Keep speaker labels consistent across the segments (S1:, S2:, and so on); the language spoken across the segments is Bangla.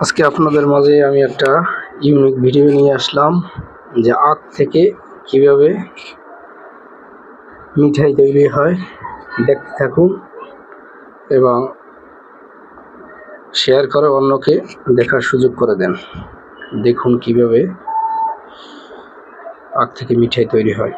S1: আজকে আপনাদের মাঝে আমি একটা ইউনিক ভিডিও নিয়ে আসলাম যে আখ থেকে কীভাবে মিঠাই তৈরি হয়। দেখতে থাকুন এবং শেয়ার করে অন্যকে দেখার সুযোগ করে দেন। দেখুন কীভাবে আখ থেকে মিঠাই তৈরি হয়।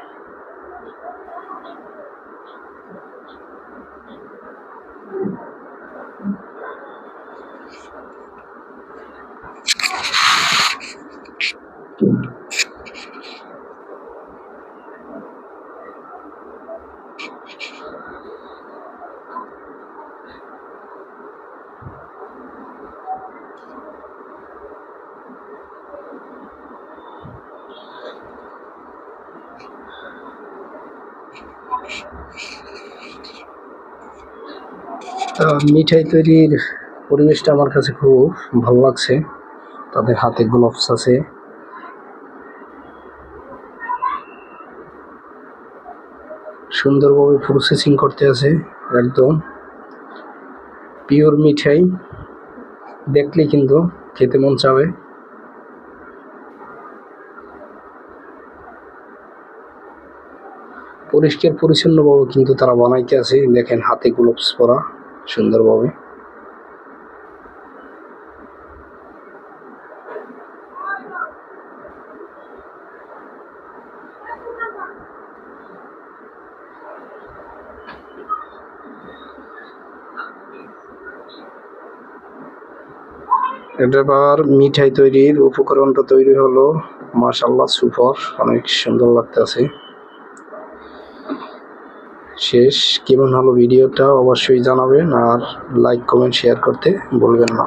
S1: মিঠাই তৈরির পরিবেশটা আমার কাছে খুব ভালো লাগছে। তাদের হাতে গ্লোভস আছে। সুন্দরভাবে প্রসেসিং করতে আছে, একদম। পিওর মিঠাই, দেখলে কিন্তু খেতে মন চাবে। পরিষ্কার পরিচ্ছন্নভাবে কিন্তু তারা বানাইতে আছে, দেখেন হাতে গ্লোভস পরা, সুন্দরভাবে। এবার মিঠাই তৈরির উপকরণটা তৈরি হলো। মাশাল্লাহ সুপার। অনেক সুন্দর লাগতেছে। শেষ, কেমন হলো ভিডিওটা অবশ্যই জানাবেন আর লাইক কমেন্ট শেয়ার করতে ভুলবেন না।